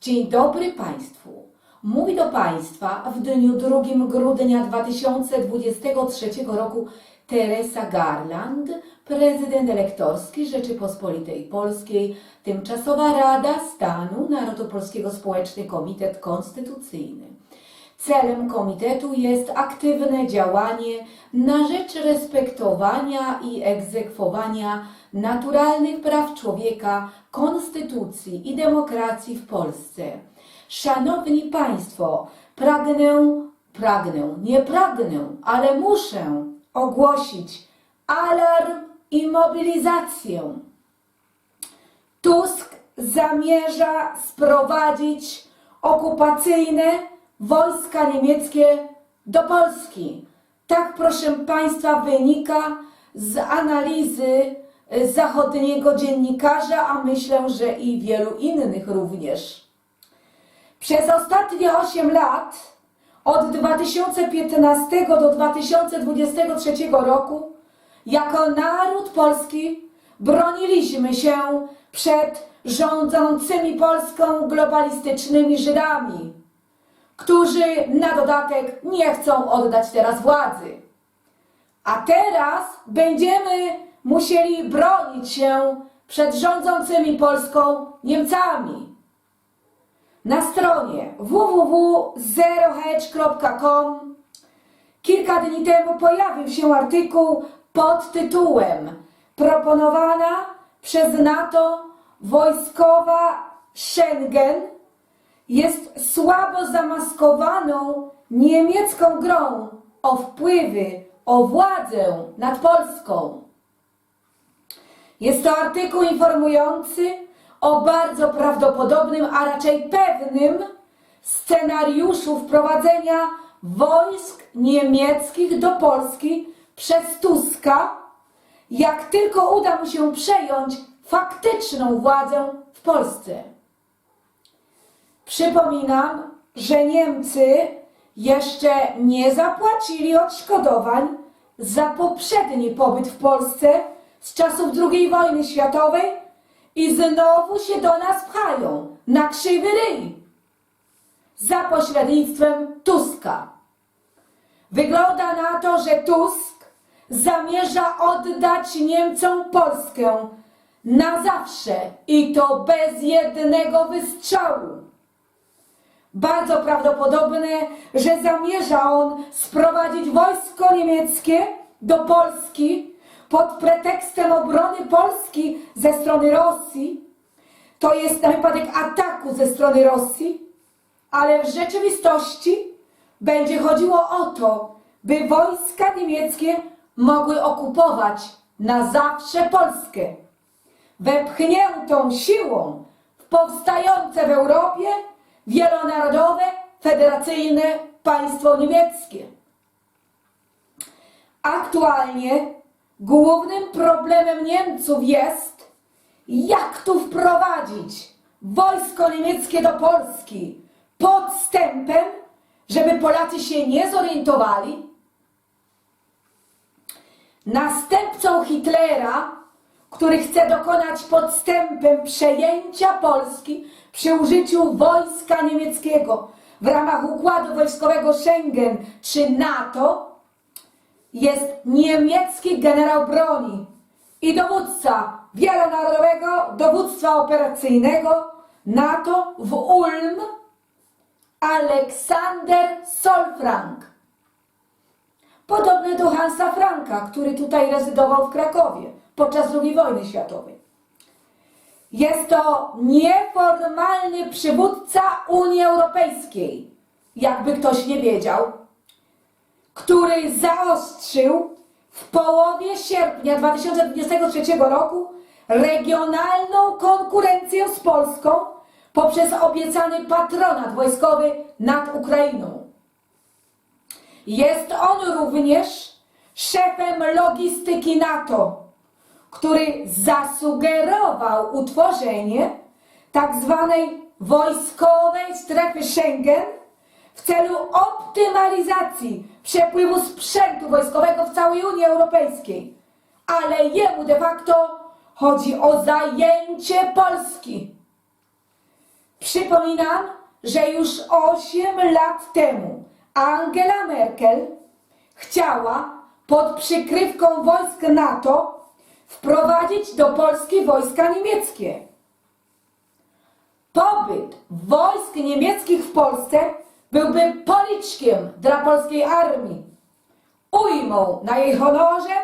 Dzień dobry Państwu. Mówi do Państwa w dniu 2 grudnia 2023 roku Teresa Garland, prezydent elektorski Rzeczypospolitej Polskiej, Tymczasowa Rada Stanu Narodopolskiego Społeczny Komitet Konstytucyjny. Celem komitetu jest aktywne działanie na rzecz respektowania i egzekwowania naturalnych praw człowieka, konstytucji i demokracji w Polsce. Szanowni Państwo, pragnę, pragnę, nie pragnę, ale muszę ogłosić alarm i mobilizację. Tusk zamierza sprowadzić okupacyjne wojska niemieckie do Polski. Tak, proszę Państwa, wynika z analizy zachodniego dziennikarza, a myślę, że i wielu innych również. Przez ostatnie 8 lat, od 2015 do 2023 roku, jako naród polski broniliśmy się przed rządzącymi Polską globalistycznymi Żydami, którzy na dodatek nie chcą oddać teraz władzy. A teraz będziemy musieli bronić się przed rządzącymi Polską Niemcami. Na stronie www.zerohedge.com kilka dni temu pojawił się artykuł pod tytułem Proponowana przez NATO wojskowa Schengen jest słabo zamaskowaną niemiecką grą o wpływy, o władzę nad Polską. Jest to artykuł informujący o bardzo prawdopodobnym, a raczej pewnym scenariuszu wprowadzenia wojsk niemieckich do Polski przez Tuska, jak tylko uda mu się przejąć faktyczną władzę w Polsce. Przypominam, że Niemcy jeszcze nie zapłacili odszkodowań za poprzedni pobyt w Polsce z czasów II wojny światowej i znowu się do nas pchają na krzywy ryj za pośrednictwem Tuska. Wygląda na to, że Tusk zamierza oddać Niemcom Polskę na zawsze i to bez jednego wystrzału. Bardzo prawdopodobne, że zamierza on sprowadzić wojsko niemieckie do Polski pod pretekstem obrony Polski ze strony Rosji. To jest na wypadek ataku ze strony Rosji, ale w rzeczywistości będzie chodziło o to, by wojska niemieckie mogły okupować na zawsze Polskę. Wepchniętą siłą w powstające w Europie wielonarodowe, federacyjne państwo niemieckie. Aktualnie głównym problemem Niemców jest, jak tu wprowadzić wojsko niemieckie do Polski podstępem, żeby Polacy się nie zorientowali. Następcą Hitlera, który chce dokonać podstępem przejęcia Polski przy użyciu wojska niemieckiego w ramach układu wojskowego Schengen czy NATO, jest niemiecki generał broni i dowódca wielonarodowego dowództwa operacyjnego NATO w Ulm, Aleksander Solfrank. Podobny do Hansa Franka, który tutaj rezydował w Krakowie podczas II wojny światowej. Jest to nieformalny przywódca Unii Europejskiej, jakby ktoś nie wiedział, który zaostrzył w połowie sierpnia 2023 roku regionalną konkurencję z Polską poprzez obiecany patronat wojskowy nad Ukrainą. Jest on również szefem logistyki NATO, który zasugerował utworzenie tak zwanej wojskowej strefy Schengen w celu optymalizacji przepływu sprzętu wojskowego w całej Unii Europejskiej. Ale jemu de facto chodzi o zajęcie Polski. Przypominam, że już 8 lat temu Angela Merkel chciała pod przykrywką wojsk NATO wprowadzić do Polski wojska niemieckie. Pobyt wojsk niemieckich w Polsce byłby policzkiem dla polskiej armii, ujmą na jej honorze,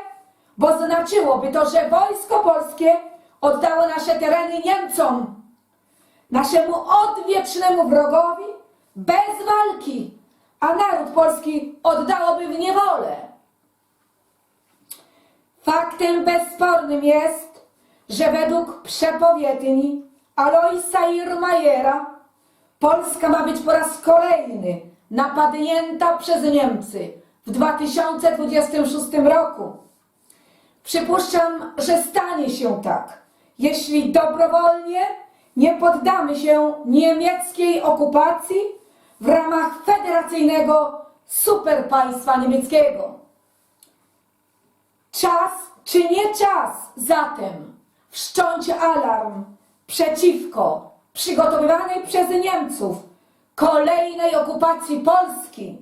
bo znaczyłoby to, że wojsko polskie oddało nasze tereny Niemcom, naszemu odwiecznemu wrogowi, bez walki, a naród polski oddałoby w niewolę. Faktem bezspornym jest, że według przepowiedni Aloisa Irmajera Polska ma być po raz kolejny napadnięta przez Niemcy w 2026 roku. Przypuszczam, że stanie się tak, jeśli dobrowolnie nie poddamy się niemieckiej okupacji w ramach federacyjnego superpaństwa niemieckiego. Czas czy nie czas zatem wszcząć alarm przeciwko przygotowywanej przez Niemców kolejnej okupacji Polski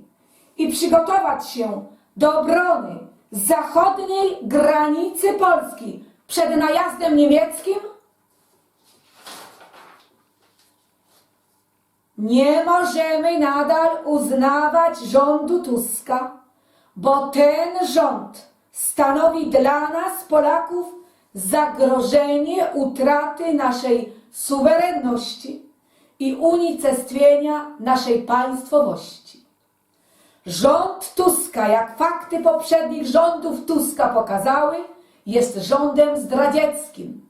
i przygotować się do obrony zachodniej granicy Polski przed najazdem niemieckim? Nie możemy nadal uznawać rządu Tuska, bo ten rząd stanowi dla nas, Polaków, zagrożenie utraty naszej suwerenności i unicestwienia naszej państwowości. Rząd Tuska, jak fakty poprzednich rządów Tuska pokazały, jest rządem zdradzieckim.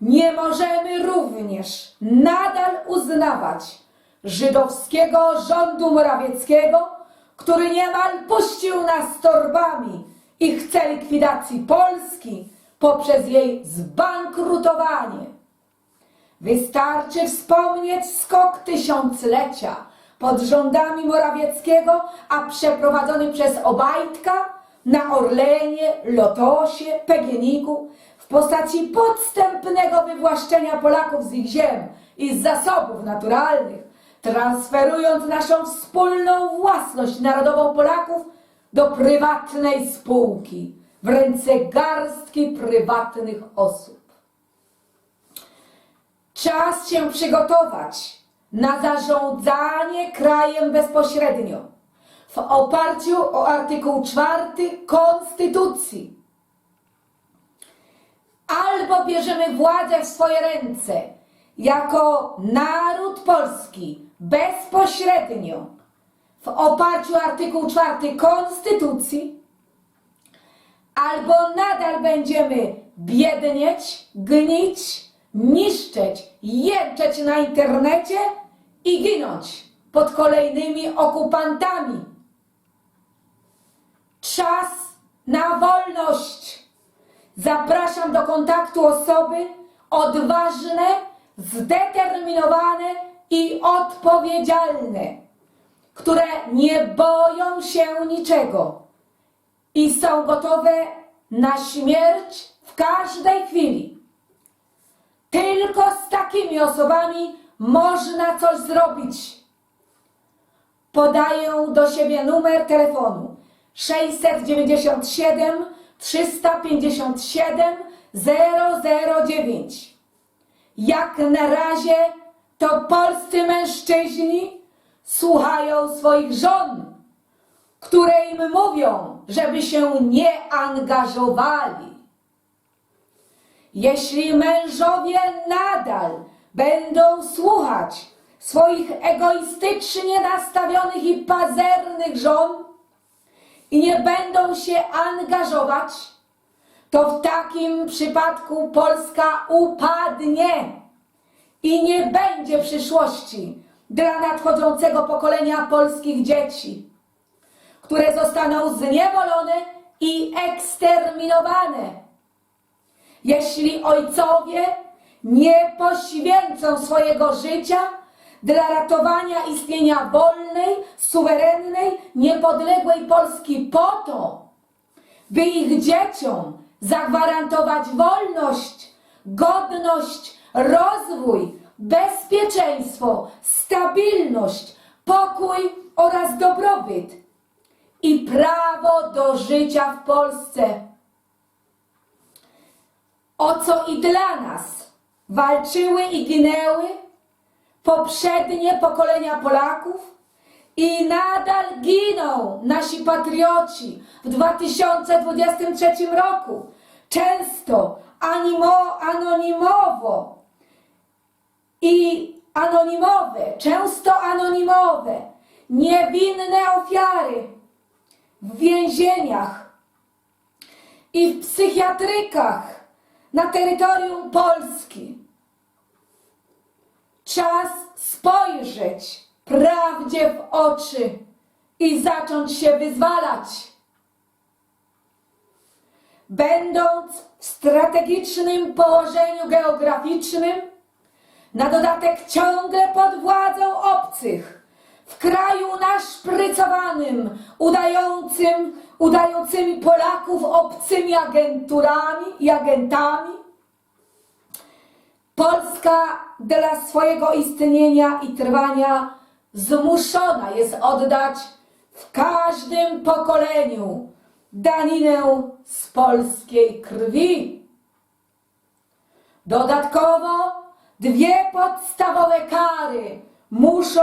Nie możemy również nadal uznawać żydowskiego rządu Morawieckiego, który niemal puścił nas torbami i chce likwidacji Polski poprzez jej zbankrutowanie. Wystarczy wspomnieć skok tysiąclecia pod rządami Morawieckiego, a przeprowadzony przez Obajtka na Orlenie, Lotosie, Pegieniku w postaci podstępnego wywłaszczenia Polaków z ich ziem i z zasobów naturalnych, transferując naszą wspólną własność narodową Polaków do prywatnej spółki w ręce garstki prywatnych osób. Czas się przygotować na zarządzanie krajem bezpośrednio w oparciu o artykuł 4 Konstytucji. Albo bierzemy władzę w swoje ręce jako naród polski bezpośrednio w oparciu o artykuł 4 Konstytucji, albo nadal będziemy biednieć, gnić, niszczeć, jęczeć na internecie i ginąć pod kolejnymi okupantami. Czas na wolność. Zapraszam do kontaktu osoby odważne, zdeterminowane i odpowiedzialne, które nie boją się niczego i są gotowe na śmierć w każdej chwili. Tylko z takimi osobami można coś zrobić. Podaję do siebie numer telefonu 697 357 009. Jak na razie to polscy mężczyźni słuchają swoich żon, które im mówią, żeby się nie angażowali. Jeśli mężowie nadal będą słuchać swoich egoistycznie nastawionych i pazernych żon i nie będą się angażować, to w takim przypadku Polska upadnie i nie będzie przyszłości dla nadchodzącego pokolenia polskich dzieci, które zostaną zniewolone i eksterminowane jeśli ojcowie nie poświęcą swojego życia dla ratowania istnienia wolnej, suwerennej, niepodległej Polski po to, by ich dzieciom zagwarantować wolność, godność, rozwój, bezpieczeństwo, stabilność, pokój oraz dobrobyt i prawo do życia w Polsce. O co i dla nas walczyły i ginęły poprzednie pokolenia Polaków i nadal giną nasi patrioci w 2023 roku. Często animo, anonimowo i anonimowe, często anonimowe, niewinne ofiary w więzieniach i w psychiatrykach na terytorium Polski. Czas spojrzeć prawdzie w oczy i zacząć się wyzwalać. Będąc w strategicznym położeniu geograficznym, na dodatek ciągle pod władzą obcych, w kraju naszprycowanym, udającym, udającymi Polaków obcymi agenturami i agentami, Polska dla swojego istnienia i trwania zmuszona jest oddać w każdym pokoleniu daninę z polskiej krwi. Dodatkowo dwie podstawowe kary muszą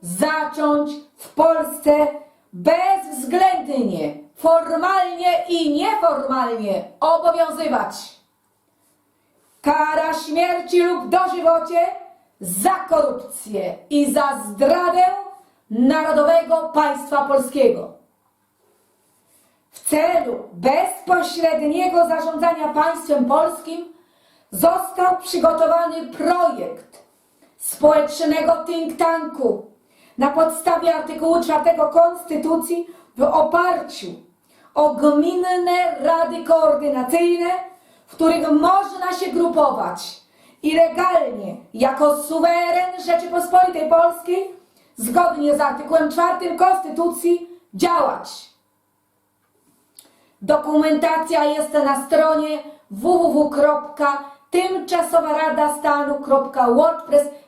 zacząć w Polsce bezwzględnie, formalnie i nieformalnie obowiązywać. Kara śmierci lub dożywocie za korupcję i za zdradę narodowego państwa polskiego. W celu bezpośredniego zarządzania państwem polskim został przygotowany projekt społecznego think tanku na podstawie artykułu 4 Konstytucji w oparciu o gminne rady koordynacyjne, w których można się grupować i legalnie jako suweren Rzeczypospolitej Polskiej zgodnie z artykułem 4 Konstytucji działać. Dokumentacja jest na stronie www.tymczasowaradastanu.wordpress.com. Tam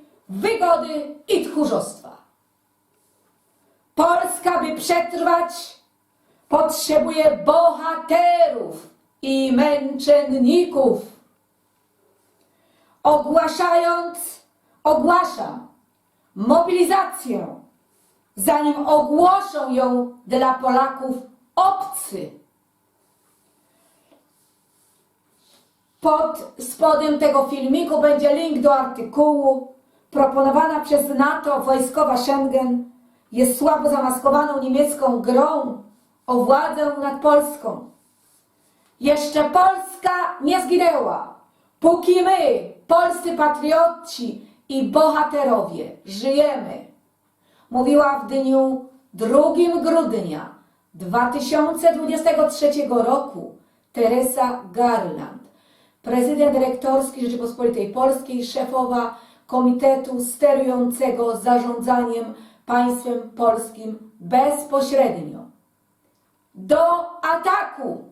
wygody i tchórzostwa. Polska, by przetrwać, potrzebuje bohaterów i męczenników. Ogłaszając, ogłaszam mobilizację, zanim ogłoszą ją dla Polaków obcy. Pod spodem tego filmiku będzie link do artykułu. Proponowana przez NATO wojskowa Schengen jest słabo zamaskowaną niemiecką grą o władzę nad Polską. Jeszcze Polska nie zginęła, póki my, polscy patrioci i bohaterowie, żyjemy. Mówiła w dniu 2 grudnia 2023 roku Teresa Garland, prezydent rektorski Rzeczypospolitej Polskiej, szefowa Komitetu Sterującego Zarządzaniem Państwem Polskim bezpośrednio. Do ataku!